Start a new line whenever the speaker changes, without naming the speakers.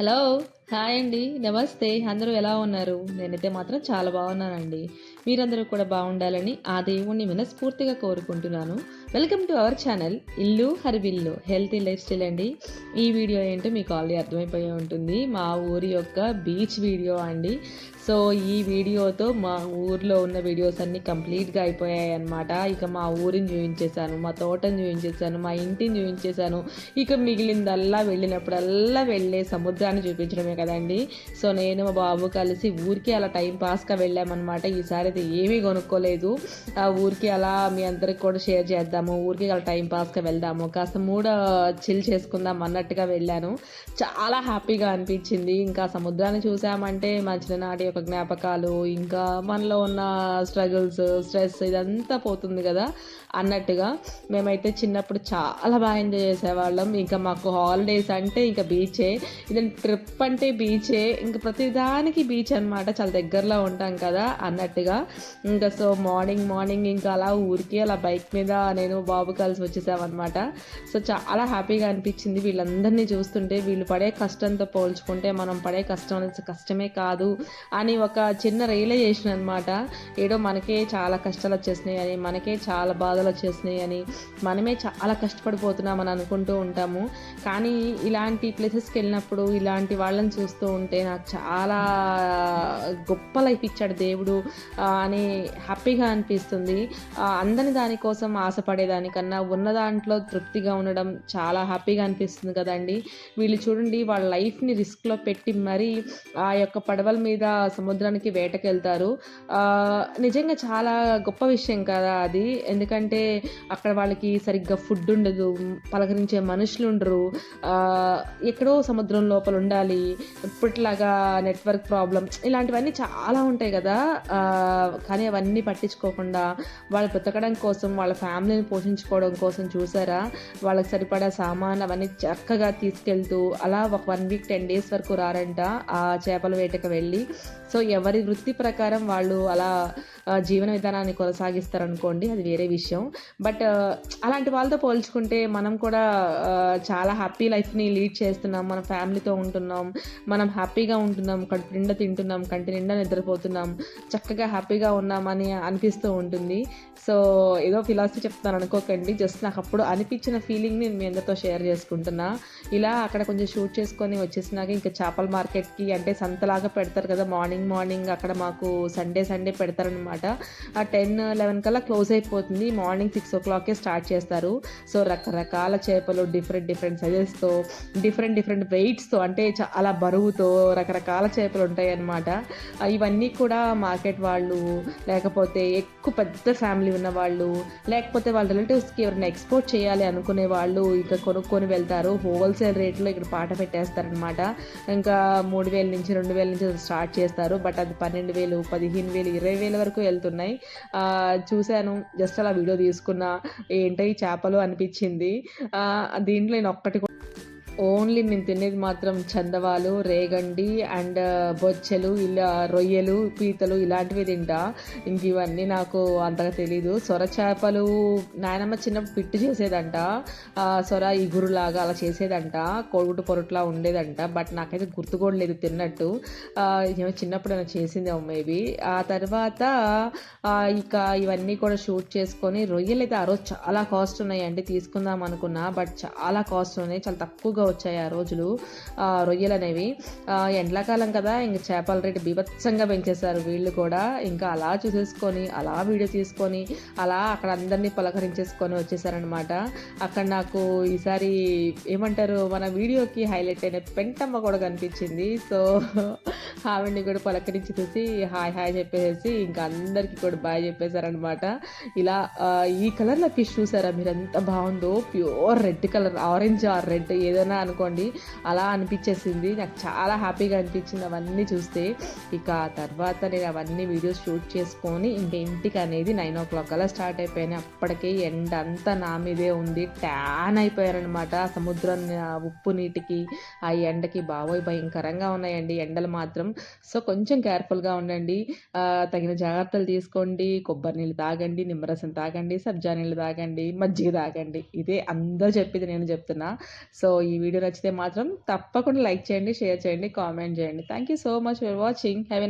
Hello hi అండి. నమస్తే. అందరూ ఎలా ఉన్నారు? నేనైతే మాత్రం చాలా బాగున్నానండి. మీరందరూ కూడా బాగుండాలని ఆ దేవుణ్ణి మనస్ఫూర్తిగా కోరుకుంటున్నాను. వెల్కమ్ టు అవర్ ఛానల్ ఇల్లు హరివిల్లు హెల్తీ లైఫ్ స్టైల్ అండి. ఈ వీడియో ఏంటో మీకు ఆల్రెడీ అర్థమైపోయి ఉంటుంది. మా ఊరి యొక్క బీచ్ వీడియో అండి. సో ఈ వీడియోతో మా ఊర్లో ఉన్న వీడియోస్ అన్నీ కంప్లీట్గా అయిపోయాయి అనమాట ఇక మా ఊరిని చూపించేశాను మా తోటని చూపించేశాను మా ఇంటిని చూపించేశాను ఇక మిగిలిందల్లా వెళ్ళినప్పుడల్లా వెళ్ళే సముద్రాన్ని చూపించడమే కదండి. సో నేను మా బాబు కలిసి ఊరికి అలా టైం పాస్గా వెళ్ళామన్నమాట. ఈసారి అయితే ఏమీ కొనుక్కోలేదు. ఆ ఊరికి అలా మీ అందరికి కూడా షేర్ చేద్దాము ఊరికి అలా టైం పాస్గా వెళ్దాము కాస్త మూడ చిల్ చేసుకుందాం అన్నట్టుగా వెళ్ళాను. చాలా హ్యాపీగా అనిపించింది. ఇంకా సముద్రాన్ని చూసామంటే మా చిన్ననాటి యొక్క జ్ఞాపకాలు ఇంకా మనలో ఉన్న స్ట్రగుల్స్ స్ట్రెస్ ఇదంతా పోతుంది కదా? అన్నట్టుగా మేమైతే చిన్నప్పుడు చాలా బాగా ఎంజాయ్ చేసేవాళ్ళం. ఇంకా మాకు హాలిడేస్ అంటే ఇంకా బీచే. ఇది ట్రిప్ అంటే బీచే. ఇంకా ప్రతిదానికి బీచ్ అనమాట చాలా దగ్గరలో ఉంటాం కదా? అన్నట్టుగా. ఇంకా సో మార్నింగ్ మార్నింగ్ ఇంకా అలా ఊరికి అలా బైక్ మీద నేను బాబు కలిసి వచ్చేసామన్నమాట. సో చాలా హ్యాపీగా అనిపించింది. వీళ్ళందరినీ చూస్తుంటే వీళ్ళు పడే కష్టంతో పోల్చుకుంటే మనం పడే కష్టం అనేది కష్టమే కాదు. అని ఒక చిన్న రియలైజేషన్ అనమాట ఏదో మనకే చాలా కష్టాలు వచ్చేసినాయి అని మనకే చాలా బాధలు వచ్చేసినాయి అని మనమే చాలా కష్టపడిపోతున్నాం అని అనుకుంటూ ఉంటాము. కానీ ఇలాంటి ప్లేసెస్కి వెళ్ళినప్పుడు ఇలాంటి వాళ్ళని చూస్తూ ఉంటే నాకు చాలా గొప్ప లైఫ్ ఇచ్చాడు దేవుడు అని హ్యాపీగా అనిపిస్తుంది. అందని దానికోసం ఆశపడేదానికన్నా ఉన్న దాంట్లో తృప్తిగా ఉండడం చాలా హ్యాపీగా అనిపిస్తుంది కదండి. వీళ్ళు చూడండి వాళ్ళ లైఫ్ని రిస్క్లో పెట్టి మరీ ఆ యొక్క పడవల మీద సముద్రానికి వేటకెళ్తారు. నిజంగా చాలా గొప్ప విషయం కదా అది. ఎందుకంటే అక్కడ వాళ్ళకి సరిగ్గా ఫుడ్ ఉండదు పలకరించే మనుషులు ఉండరు. ఎక్కడో సముద్రం లోపల ఉండాలి ఇప్పటిలాగా నెట్వర్క్ ప్రాబ్లం ఇలాంటివన్నీ చాలా ఉంటాయి కదా. కానీ అవన్నీ పట్టించుకోకుండా వాళ్ళు బ్రతకడం కోసం వాళ్ళ ఫ్యామిలీని పోషించుకోవడం కోసం చూసారా? వాళ్ళకి సరిపడా సామాన్ అవన్నీ చక్కగా తీసుకెళ్తూ అలా ఒక వన్ వీక్ టెన్ డేస్ వరకు రారంట ఆ చేపల వేటకు వెళ్ళి. సో ఎవరి వృత్తి ప్రకారం వాళ్ళు అలా జీవన విధానాన్ని కొనసాగిస్తారనుకోండి అది వేరే విషయం. బట్ అలాంటి వాళ్ళతో పోల్చుకుంటే మనం కూడా చాలా హ్యాపీ లైఫ్ని లీడ్ చేస్తున్నాం మన ఫ్యామిలీతో ఉంటున్నాం మనం హ్యాపీగా ఉంటున్నాం కడుపు నిండా తింటున్నాం కంటి నిండా నిద్రపోతున్నాం చక్కగా హ్యాపీగా ఉన్నామని అనిపిస్తూ ఉంటుంది. సో ఏదో ఫిలాసఫీ చెప్తాను అనుకోకండి జస్ట్ నాకు అప్పుడు అనిపించిన ఫీలింగ్ని మీ అందరితో షేర్ చేసుకుంటున్నా. ఇలా అక్కడ కొంచెం షూట్ చేసుకొని వచ్చేసినాక ఇంకా చేపల మార్కెట్కి అంటే సంతలాగా పెడతారు కదా మార్నింగ్ మార్నింగ్ అక్కడ మాకు సండే సండే పెడతారనమాట ఆ టెన్ లెవెన్ కల్లా క్లోజ్ అయిపోతుంది. మార్నింగ్ సిక్స్ ఓ క్లాకే స్టార్ట్ చేస్తారు. సో రకరకాల చేపలు డిఫరెంట్ డిఫరెంట్ సైజెస్తో డిఫరెంట్ డిఫరెంట్ వెయిట్స్తో అంటే చాలా బరువుతో రకరకాల చేపలు ఉంటాయి అన్నమాట ఇవన్నీ కూడా మార్కెట్ వాళ్ళు లేకపోతే ఎక్కువ పెద్ద ఫ్యామిలీ ఉన్న వాళ్ళు లేకపోతే వాళ్ళ రిలేటివ్స్కి ఎవరైనా ఎక్స్పోర్ట్ చేయాలి అనుకునే వాళ్ళు ఇంకా కొనుక్కొని వెళ్తారు. హోల్సేల్ రేట్లో ఇక్కడ పాట పెట్టేస్తారనమాట ఇంకా మూడు వేల నుంచి రెండు వేల నుంచి స్టార్ట్ చేస్తారు. బట్ అది పన్నెండు వేలు పదిహేను వేలు ఇరవై వేల వరకు వెళ్తున్నాయి. ఆ, చూశాను. జస్ట్ అలా వీడియో తీసుకున్న. ఏంటో ఈ చేపలు అనిపించింది. ఆ, దీంట్లో నేను ఒక్కటి ఓన్లీ నేను తినేది మాత్రం చందవాలు రేగండి అండ్ బొచ్చెలు ఇలా రొయ్యలు పీతలు ఇలాంటివి తింటా. ఇంక ఇవన్నీ నాకు అంతగా తెలీదు. సొర చేపలు నాయనమ్మ చిన్నప్పుడు పిట్టు చేసేదంట. సొర ఇగురులాగా అలా చేసేదంట. కోడిగుడ్డు పొరట్లా ఉండేదంట. బట్ నాకైతే గుర్తు కూడా లేదు తిన్నట్టు ఏమో చిన్నప్పుడు నేను చేసిందేమో మేబీ. ఆ తర్వాత ఇక ఇవన్నీ కూడా షూట్ చేసుకొని రొయ్యలు అయితే ఆ రోజు చాలా కాస్ట్ ఉన్నాయండి. తీసుకుందాం అనుకున్నా బట్ చాలా కాస్ట్ ఉన్నాయి. చాలా తక్కువగా వచ్చాయి ఆ రోజులు రొయ్యలు అనేవి ఎండాకాలం కదా ఇంక చేపల రేటు బీభత్సంగా పెంచేశారు వీళ్ళు కూడా. ఇంకా అలా చూసేసుకొని అలా వీడియో తీసుకొని అలా అక్కడ అందరినీ పలకరించేసుకొని వచ్చేసారనమాట అక్కడ నాకు ఈసారి ఏమంటారు మన వీడియోకి హైలైట్ అయిన పెంటమ్మ కూడా కనిపించింది. సో ఆవిడని కూడా పలకరించి చూసి హాయ్ హాయ్ చెప్పేసి ఇంకా అందరికీ కూడా బాయ్ చెప్పేశారనమాట ఇలా ఈ కలర్లో ఫిష్ చూసారా? మీరు ఎంత బాగుందో? Pure red colour orange or red ఏదైనా అనుకోండి అలా అనిపించేసింది. నాకు చాలా హ్యాపీగా అనిపించింది అవన్నీ చూస్తే. ఇక ఆ తర్వాత నేను అవన్నీ వీడియోస్ షూట్ చేసుకొని ఇంకా ఇంటికి అనేది నైన్ ఓ క్లాక్ అలా స్టార్ట్ అయిపోయాను. అప్పటికే ఎండ అంతా నా మీదే ఉంది. ట్యాన్ అయిపోయారనమాట సముద్రం ఉప్పు నీటికి ఆ ఎండకి బాబోయ్ భయంకరంగా ఉన్నాయండి. ఎండలు మాత్రం సో కొంచెం కేర్ఫుల్గా ఉండండి. తగిన జాగ్రత్తలు తీసుకోండి. కొబ్బరి నీళ్ళు తాగండి నిమ్మరసం తాగండి సబ్జా నీళ్ళు తాగండి మజ్జిగ తాగండి. ఇదే అందరూ చెప్పేది నేను చెప్తున్నా. సో ఈ వీడియో నచ్చితే మాత్రం తప్పకుండా లైక్ చేయండి షేర్ చేయండి కామెంట్ చేయండి. Thank you so much for watching have